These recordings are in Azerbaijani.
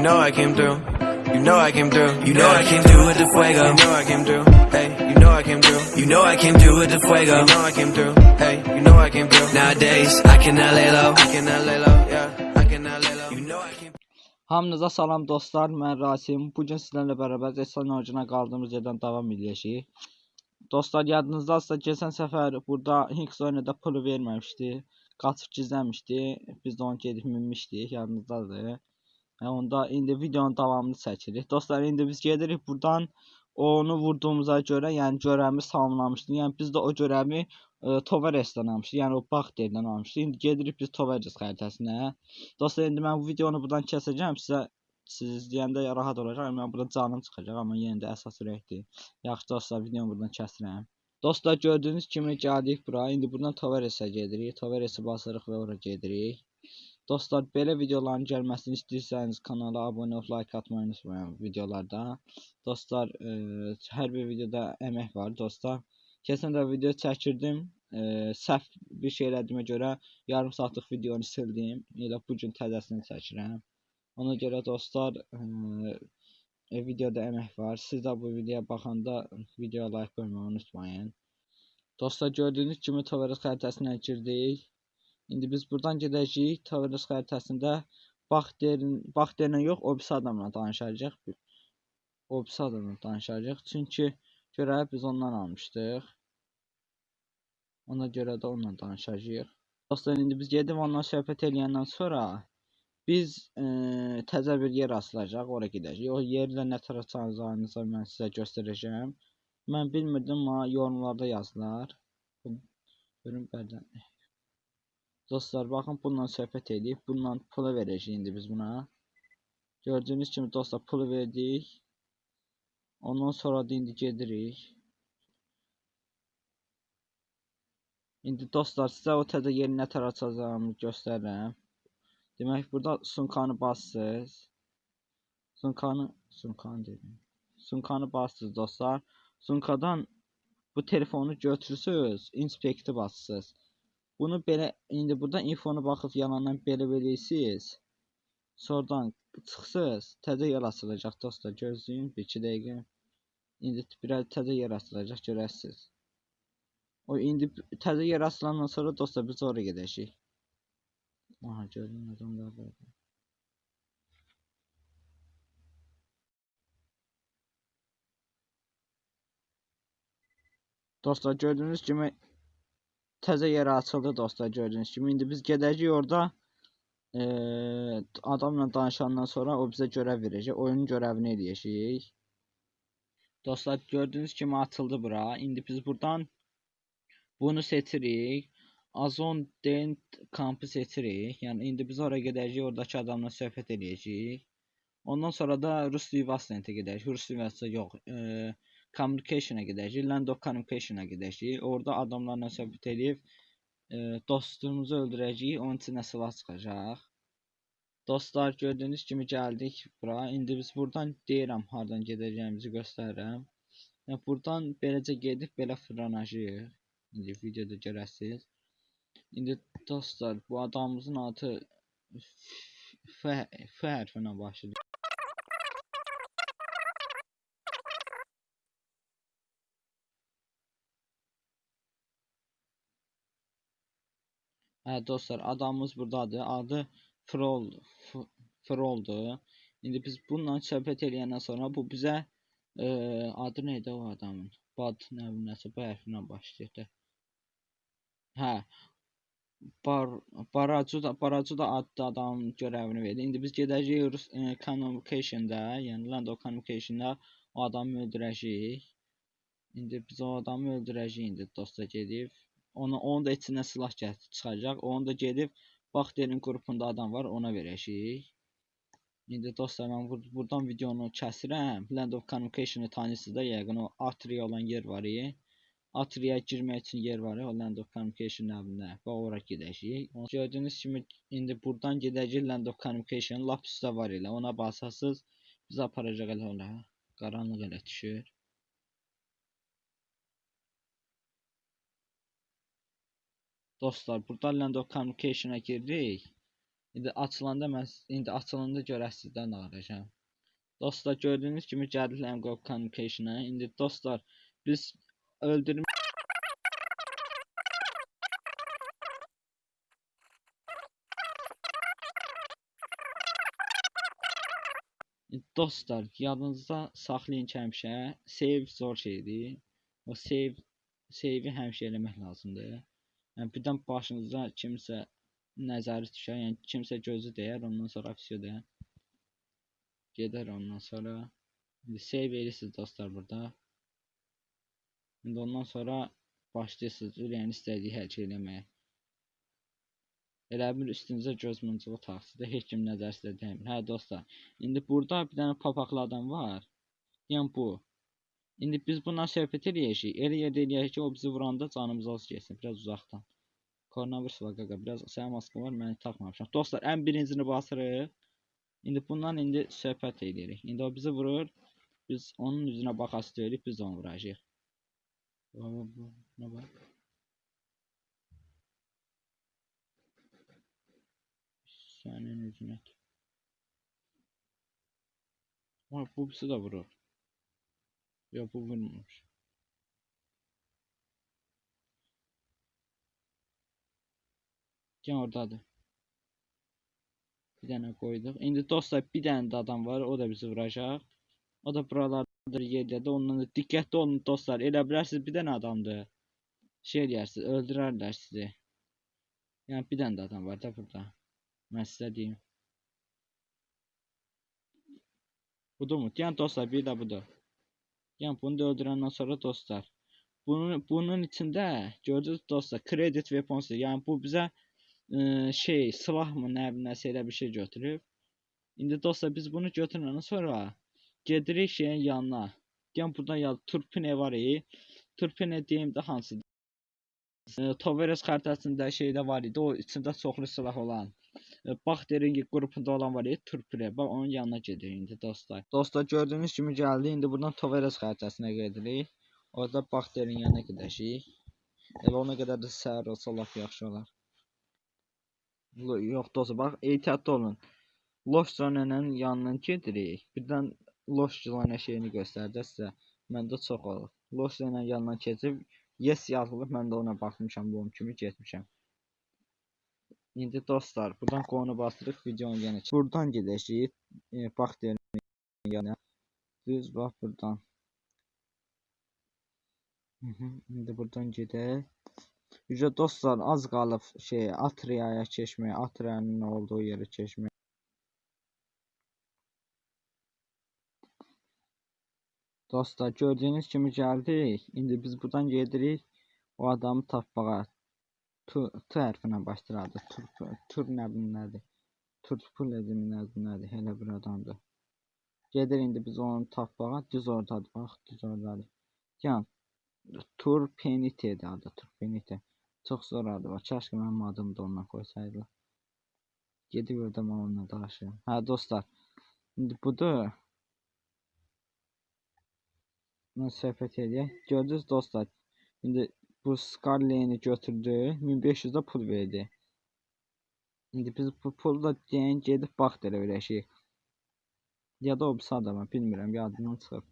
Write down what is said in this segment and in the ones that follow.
You know I came through. You know I came through. You know I came through with the fuego. You know I came through. Hey, you know I came through. You know I came through with the fuego. You know I came through. Hey, you know I came through. Nowadays, I cannot lay low. I cannot lay low. Yeah, I cannot lay low. You know I came. Hamınıza salam dostlar, mən Rasim. Bu gün sizlərlə bərabər Desan orucuna qaldığımız yerdən davam edəcəyik. Dostlar, yadınızdadsa keçən səfər burada Hinks oyunda pulu verməmişdi. Qaçıb gizlənmişdi. Biz də onu gedib minmişdik, yadınızdadır. Və onda indi videonun davamını çəkirik. Dostlar, indi biz gedirik buradan onu vurduğumuza görə, yəni görəvimiz tamamlamışdı. Yəni biz də o görəvi e, Toveres'dən almışdıq. Yəni o Baxterdən almışdıq. İndi gedirik biz Toveres xəritəsinə. Dostlar, indi mən bu videonu buradan kəsəcəm. Sizə siz izləyəndə rahat olacaq. Mən burada canım çıxacaq, amma yenə də əsas ürəkdir. Yaxşı dostlar, videonu buradan kəsirəm. Dostlar, gördüyünüz kimi gəldik bura. İndi buradan Toveres'ə gedirik. Toveres'i basırıq və ora gedirik. Dostlar, belə videoların gəlməsini istəyirsəniz kanala abunə olub like atmayı unutmayın videolarda. Dostlar, e, hər bir videoda əmək var dostlar. Keçən də video çəkirdim. E, səhv bir şey elədiyimə görə yarım saatlıq videonu sildim. Elə bu gün təzəsini çəkirəm. Ona görə dostlar, e, e, videoda əmək var. Siz də bu videoya baxanda videoya like qoymağı unutmayın. Dostlar, gördüyünüz kimi Toveres xəritəsinə girdik. İndi biz buradan gedəcəyik. Toveres xəritəsində Baxterin, Baxterlə yox, o birisi adamla danışacağıq. O birisi adamla danışacağıq. Çünki görəvi biz ondan almışdıq. Ona görə də onunla danışacağıq. Dostlar, indi biz gedib ondan söhbət eləyəndən sonra biz e, təzə bir yer açılacaq, ora gedəcəyik. O yerlə nə tərəf çıxacağınızı mən sizə göstərəcəm. Mən bilmirdim, amma yorumlarda yazdılar. Görün bəldən. Dostlar, baxın bununla söhbət edib, bununla pulu verəcəyik indi biz buna. Gördüyünüz kimi dostlar pulu verdik. Ondan sonra da indi gedirik. İndi dostlar sizə o təzə yeri nə tər açacağımı göstərirəm. Demək burada sunkanı bassınız. Sunkanı, sunkanı dedim. Sunkanı bassınız dostlar. Sunkadan bu telefonu götürürsüz, inspekti bassınız. Bunu belə indi burada infonu baxıb yalandan belə beləyəsiz. Sonradan çıxsız, təzə yer açılacaq dostlar. Gözləyin 1-2 dəqiqə. İndi biraz təzə yer açılacaq görəsiniz. O indi təzə yer açılandan sonra dostlar biz ora gedəcəyik. Aha gördüm adamlar var. Dostlar gördüyünüz kimi təzə yerə açıldı dostlar gördüyünüz kimi. İndi biz gedəcəyik orada eee adamla danışandan sonra o bizə görəv verəcək. Oyunun görəvini eləyəcəyik. Dostlar gördüyünüz kimi açıldı bura. İndi biz buradan bunu seçirik. Azon Dent kampı seçirik. Yəni indi biz ora gedəcəyik, oradakı adamla söhbət eləyəcəyik. Ondan sonra da Rus Vivasentə gedəcəyik. Rus Vivasentə yox, eee Communication-a gedəcəyik. Land of Communication-a gedəcəyik. Orada adamlarla söhbət edib e, dostumuzu öldürəcəyik. Onun içinə silah çıxacaq. Dostlar gördüyünüz kimi gəldik bura. İndi biz buradan deyirəm hardan gedəcəyimizi göstərirəm. Yəni buradan beləcə gedib belə fırlanacağıq. İndi videoda görəsiniz. İndi dostlar bu adamımızın adı F, F hərfinə başlayır. Hə dostlar, adamımız burdadır. Adı Frol F- Froldur. İndi biz bununla söhbət eləyəndən sonra bu bizə e, adı nə idi o adamın? Bad nə bu hərflə başlayırdı. Hə. Bar Baracu da Baracu da adlı adamın görəvini verdi. İndi biz gedəcəyik e, Communication-da, yəni Land of Communication-da o adamı öldürəcəyik. İndi biz o adamı öldürəcəyik indi dosta gedib. Onu onun da içindən silah çıxacaq. Onu da gedib Baxterin qrupunda adam var, ona verəcəyik. İndi dostlar mən bur buradan videonu kəsirəm. Land of Communication-ı tanıyırsınız da yəqin o Atria olan yer var. ya. Atriya girmək üçün yer var. ya, O Land of Communication nəbində. Və ora gedəcəyik. Gördüyünüz kimi indi buradan gedəcəyik Land of Communication lap üstə var elə. Ona basasız bizi aparacaq elə ora. Qaranlıq elə düşür. Dostlar, burada Land of Communication-a girdik. İndi açılanda mən indi açılanda görək sizdən danışacağam. Dostlar gördüyünüz kimi gəldik Lamgo Communication-a. İndi dostlar biz öldürmə Dostlar, yadınızda saxlayın ki, həmişə save zor şeydir. O save save-i həmişə eləmək lazımdır. Yəni birdən başınıza kimsə nəzəri düşər, yəni kimsə gözü dəyər, ondan sonra vəsiyo də gedər ondan sonra. İndi save edirsiniz dostlar burada. İndi ondan sonra başlayırsınız ürəyin istədiyi hər şey eləməyə. Elə bir üstünüzə göz muncuğu taxsıda heç kim nəzər sizə dəymir. Hə dostlar, indi burada bir dənə papaqlı adam var. Yəni bu. İndi biz bundan söhbət eləyəcəyik. Elə yerdə eləyək ki, o bizi vuranda canımız az getsin, biraz uzaqdan. Koronavirus var qaqa, biraz sənin maskan var, mən taxmamışam. Dostlar, ən birincini basırıq. İndi bundan indi söhbət eləyirik. İndi o bizi vurur. Biz onun üzünə baxas deyirik, biz onu vuracağıq. Nə bax. Sənin üzünə. Ay, bu birisi də vurur. Vurmamış. Gəl ordadır. Bir dənə qoyduq. İndi dostlar bir dənə də adam var, o da bizi vuracaq. O da buralardadır yerlədə. Ondan da diqqətli olun dostlar. Elə bilərsiniz bir dənə adamdır. Şey eləyərsiniz, öldürərlər sizi. Yəni bir dənə də adam var da burada. Mən sizə deyim. Budurmu? Yəni dostlar bir də budur. Yəni bunu da öldürəndən sonra dostlar. Bunun bunun içində gördünüz dostlar, credit weapons. Yəni bu bizə e, şey, silah mı, nə nəsə elə bir şey götürüb. İndi dostlar biz bunu götürəndən sonra gedirik şeyin yanına. Yəni buradan yaz Turpine var. e. Turpine deyim də hansıdır? E, Toveres xəritəsində şeydə var idi. O içində çoxlu silah olan. E, Baxtering qrupunda olan var ya Turpre. Bax onun yanına gedirik indi dostlar. Dostlar gördüyünüz kimi gəldi. İndi buradan Toveres xəritəsinə gedirik. Orada Baxterin yanına gedəcəyik. Elə ona qədər də səhər olsa lap yaxşı olar. Yox dostlar, bax ehtiyatlı olun. Loş zonanın yanına gedirik. Birdən Loş zona şeyini göstərəcək sizə. Məndə çox olur. Loş zonanın yanına keçib yes yazılıb, mən də ona baxmışam, bu kimi getmişəm. İndi dostlar, buradan qonu basırıq, videonu yenə. Buradan gedəcəyik. E, Baxterin yanına. Düz bax buradan. Hı -hı. İndi buradan gedək. Yüce dostlar az qalıb şey Atriyaya keçməyə, Atriyanın olduğu yerə keçməyə. Dostlar gördüyünüz kimi gəldik. İndi biz buradan gedirik o adamı tapmağa. Tu, tu hərfinə başlayırdı. Tur, tur nə edim nədir, nədir? Elə bir adamdır. Gedir indi biz onu tapmağa. Düz ordadır. Bax, düz ordadır. Yəni Tur Penite'dir adı. Tur Penite. Çox zor adı var. Kaş ki mənim adımı da ondan qoysaydılar. Gedib orada mən onunla danışıram. Hə dostlar. İndi budur. Mən söhbət edək. Gördünüz dostlar. İndi bu Scarlet'i götürdü. 1500 də pul verdi. İndi biz bu pulu da deyən gedib bax elə öyrəşik. Ya da o birisi adama bilmirəm yadımdan çıxıb.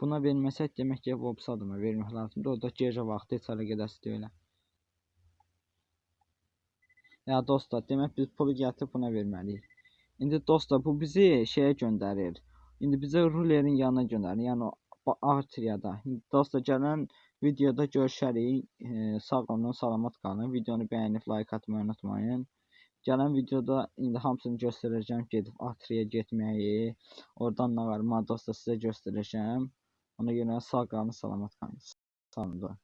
Buna verməsək demək ki o birisi adama vermək lazımdır. O da gecə vaxtı heç hara gedəsi deyil. Ya dostlar, demək biz pulu gətirib buna verməliyik. İndi dostlar, bu bizi şeyə göndərir. İndi bizə rulerin yanına göndərir. Yəni İndi dostlar, gələn videoda görüşərik. Sağ olun, salamat qalın. Videonu bəyənib like atmayı unutmayın. Gələn videoda indi hamısını göstərəcəm gedib Atriya getməyi. Oradan nə var? Dostlar sizə göstərəcəm. Ona görə sağ qalın, salamat qalın. Sağ olun.